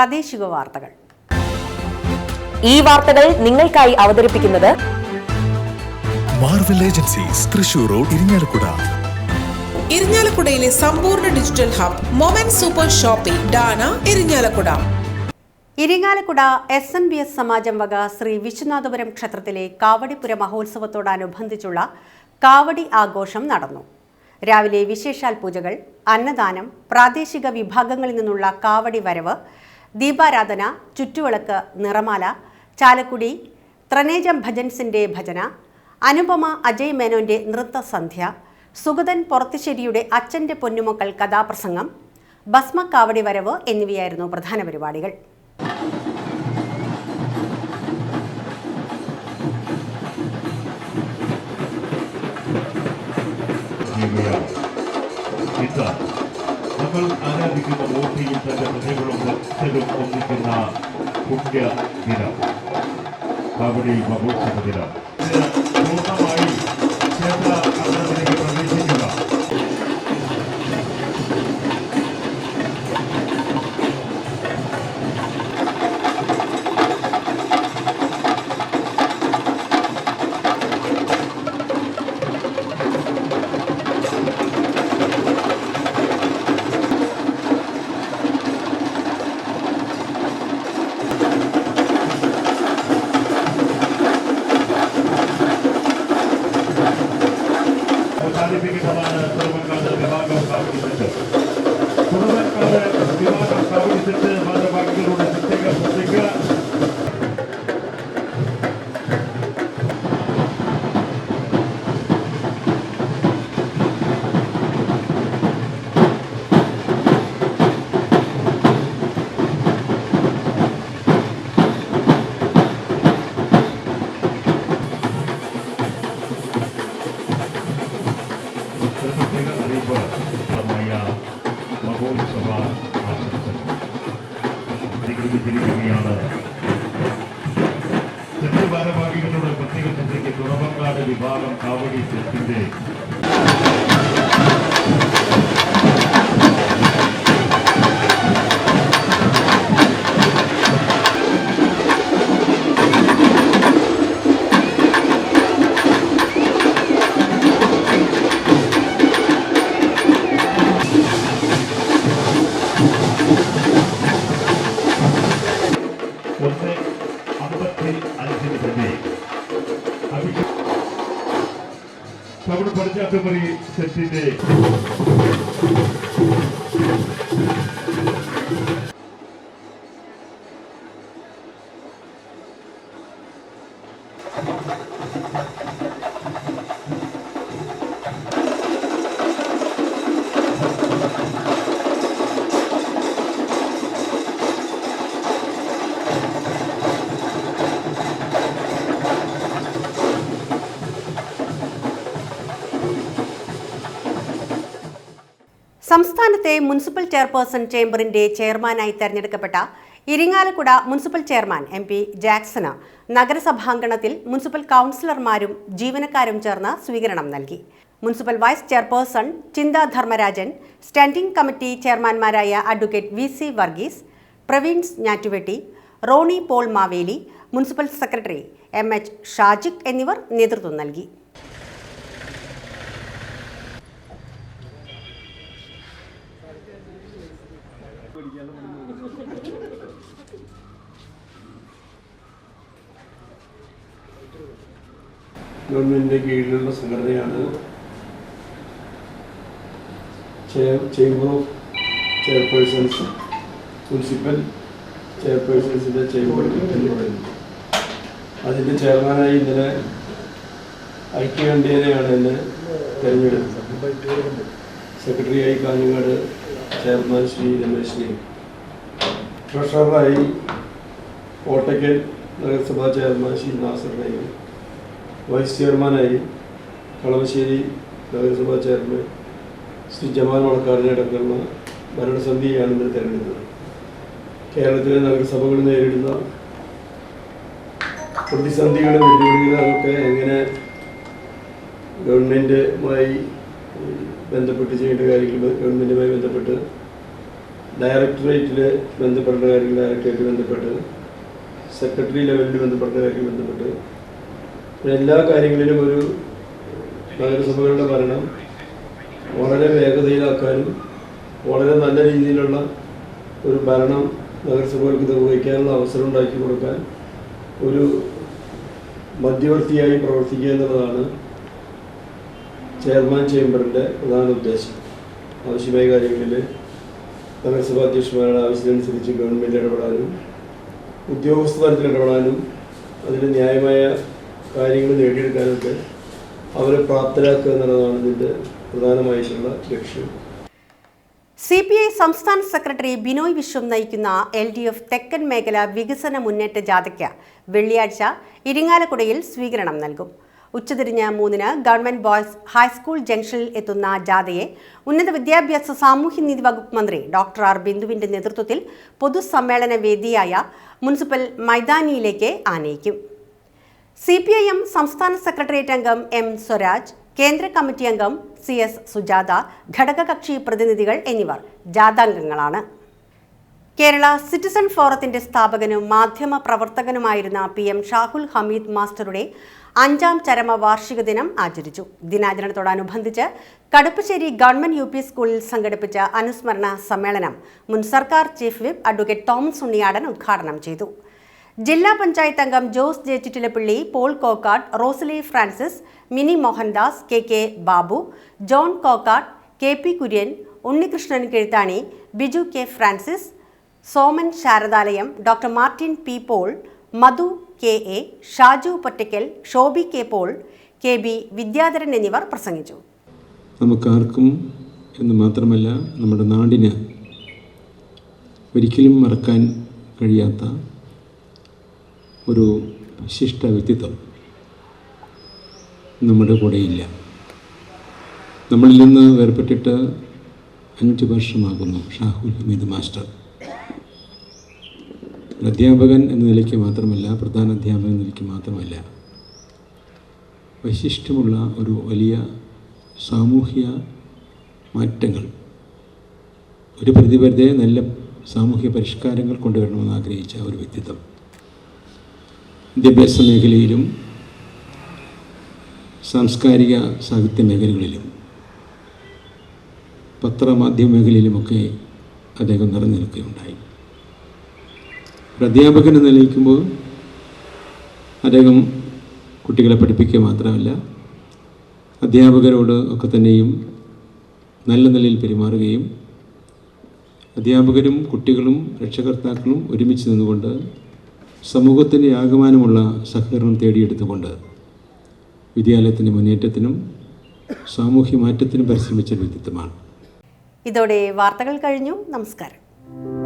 പ്രാദേശിക വാർത്തകൾ. ഈ വാർത്തകൾ നിങ്ങൾക്കായി അവതരിപ്പിക്കുന്നത് Marvel agencies Thrissur road Irinjalakuda ഇരിഞ്ഞാലക്കുടയിലെ സമ്പൂർണ digital hub moment super shopping Dana Irinjalakuda Iringalakuda S N B S Samajam വക ശ്രീ വിശ്വനാഥപുരം ക്ഷേത്രത്തിലെ കാവടിപുര മഹോത്സവത്തോടനുബന്ധിച്ചുള്ള കാവടി ആഘോഷം നടന്നു. രാവിലെ വിശേഷാൽ പൂജകൾ അന്നദാനം പ്രാദേശിക വിഭാഗങ്ങളിൽ നിന്നുള്ള കാവടി വരവ് ദീപാരാധന ചുറ്റുവിളക്ക് നിറമാല ചാലക്കുടി ത്രനേജം ഭജൻസിന്റെ ഭജന അനുപമ അജയ് മേനോന്റെ നൃത്തസന്ധ്യ സുഗതൻ പൊറത്തിശ്ശേരിയുടെ അച്ഛന്റെ പൊന്നുമക്കൾ കഥാപ്രസംഗം ഭസ്മക്കാവടി കാവടി വരവ് എന്നിവയായിരുന്നു പ്രധാന പരിപാടികൾ. ഇന്ന് നമ്മൾ ആരാധിക്കുന്ന മോദിയും തന്റെ ഭക്തരും ഒന്നിക്കുന്ന പുണ്യ ദിനം. കബഡി മഹോത്സവ ദിനം. പൂർണമായി ക്ഷേത്ര ഭാരവാഹികളുടെ പ്രത്യേക ശ്രദ്ധയ്ക്ക് തുറവക്കാട് വിഭാഗം കാവടി സെറ്റിന്റെ cette idée. സംസ്ഥാനത്തെ മുനിസിപ്പൽ ചെയർപേഴ്സൺ ചേംബറിന്റെ ചെയർമാനായി തെരഞ്ഞെടുക്കപ്പെട്ട Irinjalakuda municipal chairman M P ജാക്സന് നഗരസഭാങ്കണത്തിൽ മുനിസിപ്പൽ കൗൺസിലർമാരും ജീവനക്കാരും ചേർന്ന് സ്വീകരണം നൽകി. Municipal vice chairperson Chintha Dharmarajan standing committee ചെയർമാൻമാരായ advocate V C Varghese Praveens Njattuvetti Rony Paul Maveli municipal secretary M H Shajik എന്നിവർ നേതൃത്വം നൽകി. ഗവൺമെന്റിന്റെ കീഴിലുള്ള സംഘടനയാണ് ചേംബർ ഓഫ് ചെയർപേഴ്സൺസ് മുനിസിപ്പൽ ചെയർപേഴ്സൺസിന്റെ ചേംബർ എന്ന് പറയുന്നത് അതിന്റെ ചെയർമാനായി ഇന്നലെ ഐക്യകണ്ഠേനയാണ് എന്നെ തിരഞ്ഞെടുത്തത്. സെക്രട്ടറിയായി കാഞ്ഞങ്ങാട് ചെയർമാൻ ശ്രീ രമേശിനെയും ട്രഷററായി കോട്ടയ്ക്കൽ നഗരസഭാ ചെയർമാൻ ശ്രീ നാസറിനെയും വൈസ് ചെയർമാനായി കളമശ്ശേരി നഗരസഭാ ചെയർമാൻ ശ്രീ ജമാൽ മണക്കാടിനെ അടക്കമുള്ള ഭരണസമിതിയാണ് ഇന്ന് തിരഞ്ഞെടുത്തത്. കേരളത്തിലെ നഗരസഭകൾ നേരിടുന്ന പ്രതിസന്ധികളും വെല്ലുവിളികളൊക്കെ എങ്ങനെ ഗവൺമെന്റുമായി ബന്ധപ്പെട്ട് ചെയ്യേണ്ട കാര്യങ്ങൾ ഗവൺമെന്റുമായി ബന്ധപ്പെട്ട് ഡയറക്ടറേറ്റിൽ ബന്ധപ്പെട്ട കാര്യങ്ങൾ ഡയറക്ടറേറ്റ് ബന്ധപ്പെട്ട് സെക്രട്ടറി ലെവലിൽ ബന്ധപ്പെട്ട കാര്യങ്ങൾ ബന്ധപ്പെട്ട് എല്ലാ കാര്യങ്ങളിലും ഒരു നഗരസഭകളുടെ ഭരണം വളരെ വേഗതയിലാക്കാനും വളരെ നല്ല രീതിയിലുള്ള ഒരു ഭരണം നഗരസഭകൾക്ക് നിർവഹിക്കാനുള്ള അവസരം ഉണ്ടാക്കി കൊടുക്കാൻ ഒരു മധ്യവർത്തിയായി പ്രവർത്തിക്കുക എന്നുള്ളതാണ് ചെയർമാൻ ചേംബറിന്റെ പ്രധാന ഉദ്ദേശം. ആവശ്യമായ കാര്യങ്ങളിൽ നഗരസഭാ അധ്യക്ഷന്മാരുടെ ആവശ്യത്തിനനുസരിച്ച് ഗവൺമെന്റ് ഇടപെടാനും ഉദ്യോഗസ്ഥ തലത്തിൽ ഇടപെടാനും അതിന് ന്യായമായ കാര്യങ്ങൾ നേടിയെടുക്കാനൊക്കെ അവരെ പ്രാപ്തരാക്കുക എന്നുള്ളതാണ് ഇതിന്റെ പ്രധാനമായിട്ടുള്ള ലക്ഷ്യം. സി പി ഐ സംസ്ഥാന സെക്രട്ടറി ബിനോയ് വിശ്വം നയിക്കുന്ന എൽ ഡി എഫ് തെക്കൻ മേഖല വികസന മുന്നേറ്റ ജാഥയ്ക്ക് വെള്ളിയാഴ്ച ഇരിങ്ങാലക്കുടയിൽ സ്വീകരണം നൽകും. ഉച്ചതിരിഞ്ഞ് മൂന്നിന് ഗവൺമെന്റ് ബോയ്സ് ഹൈസ്കൂൾ ജംഗ്ഷനിൽ എത്തുന്ന ജാഥയെ ഉന്നത വിദ്യാഭ്യാസ സാമൂഹ്യനീതി വകുപ്പ് മന്ത്രി ഡോക്ടർ ആർ ബിന്ദുവിന്റെ നേതൃത്വത്തിൽ പൊതുസമ്മേളന വേദിയായ മുനിസിപ്പൽ മൈതാനിയിലേക്ക് ആനയിക്കും. സി പി ഐ എം സംസ്ഥാന സെക്രട്ടേറിയറ്റ് അംഗം എം സ്വരാജ് കേന്ദ്ര കമ്മിറ്റി അംഗം സി എസ് സുജാത ഘടകകക്ഷി പ്രതിനിധികൾ എന്നിവർ ജാഥാംഗങ്ങളാണ് കേരള സിറ്റിസൺ ഫോറത്തിന്റെ സ്ഥാപകനും മാധ്യമ പ്രവർത്തകനുമായിരുന്ന പി എം ഷാഹുൽ ഹമീദ് മാസ്റ്ററുടെ അഞ്ചാം ചരമ വാർഷിക ദിനം ആചരിച്ചു. ദിനാചരണത്തോടനുബന്ധിച്ച് കടുപ്പശ്ശേരി ഗവൺമെന്റ് യു സ്കൂളിൽ സംഘടിപ്പിച്ച അനുസ്മരണ സമ്മേളനം മുൻ സർക്കാർ chief whip advocate Thomas Unniyadan ഉദ്ഘാടനം ചെയ്തു. ജില്ലാ പഞ്ചായത്ത് അംഗം Jose J Chittilappilly Paul Kokkat Rosaly Francis Mini Mohandas K K Babu John Kokkat K P Kurian Unnikrishnan Kezhuthani Biju K Francis Soman Sharadalayam doctor Martin P Paul Madhu K A Shaju Pottakkal Shobi K Paul K B Vidyadharan എന്നിവർ പ്രസംഗിച്ചു. നമുക്കാർക്കും എന്ന് മാത്രമല്ല നമ്മുടെ നാടിന് ഒരിക്കലും മറക്കാൻ കഴിയാത്ത ഒരു വിശിഷ്ട വ്യക്തിത്വം നമ്മുടെ കൂടെയില്ല. നമ്മളിൽ നിന്ന് വേർപെട്ടിട്ട് അഞ്ച് വർഷമാകുന്നു ഷാഹുൽ ഹമീദ് മാസ്റ്റർ. അധ്യാപകൻ എന്ന നിലയ്ക്ക് മാത്രമല്ല പ്രധാന അധ്യാപകൻ എന്ന നിലയ്ക്ക് മാത്രമല്ല വൈശിഷ്ട്യമുള്ള ഒരു വലിയ സാമൂഹ്യ മാറ്റങ്ങൾ ഒരു പ്രതിപരിധയെ നല്ല സാമൂഹ്യ പരിഷ്കാരങ്ങൾ കൊണ്ടുവരണമെന്ന് ആഗ്രഹിച്ച ഒരു വ്യക്തിത്വം. വിദ്യാഭ്യാസ മേഖലയിലും സാംസ്കാരിക സാഹിത്യ മേഖലകളിലും പത്രമാധ്യമ മേഖലയിലുമൊക്കെ അദ്ദേഹം നിറഞ്ഞു നിൽക്കുകയുണ്ടായി ഒരു അധ്യാപകൻ അദ്ദേഹം കുട്ടികളെ പഠിപ്പിക്കുക മാത്രമല്ല അധ്യാപകരോട് ഒക്കെ തന്നെയും നല്ല നിലയിൽ പെരുമാറുകയും അധ്യാപകരും കുട്ടികളും രക്ഷകർത്താക്കളും ഒരുമിച്ച് നിന്നുകൊണ്ട് സമൂഹത്തിന്റെ ആകമാനമുള്ള സഹകരണം തേടിയെടുത്തുകൊണ്ട് വിദ്യാലയത്തിന്റെ മുന്നേറ്റത്തിനും സാമൂഹ്യ മാറ്റത്തിനും പരിശ്രമിച്ച വ്യക്തിത്വമാണ്. ഇതോടെ വാർത്തകൾ കഴിഞ്ഞു. നമസ്കാരം.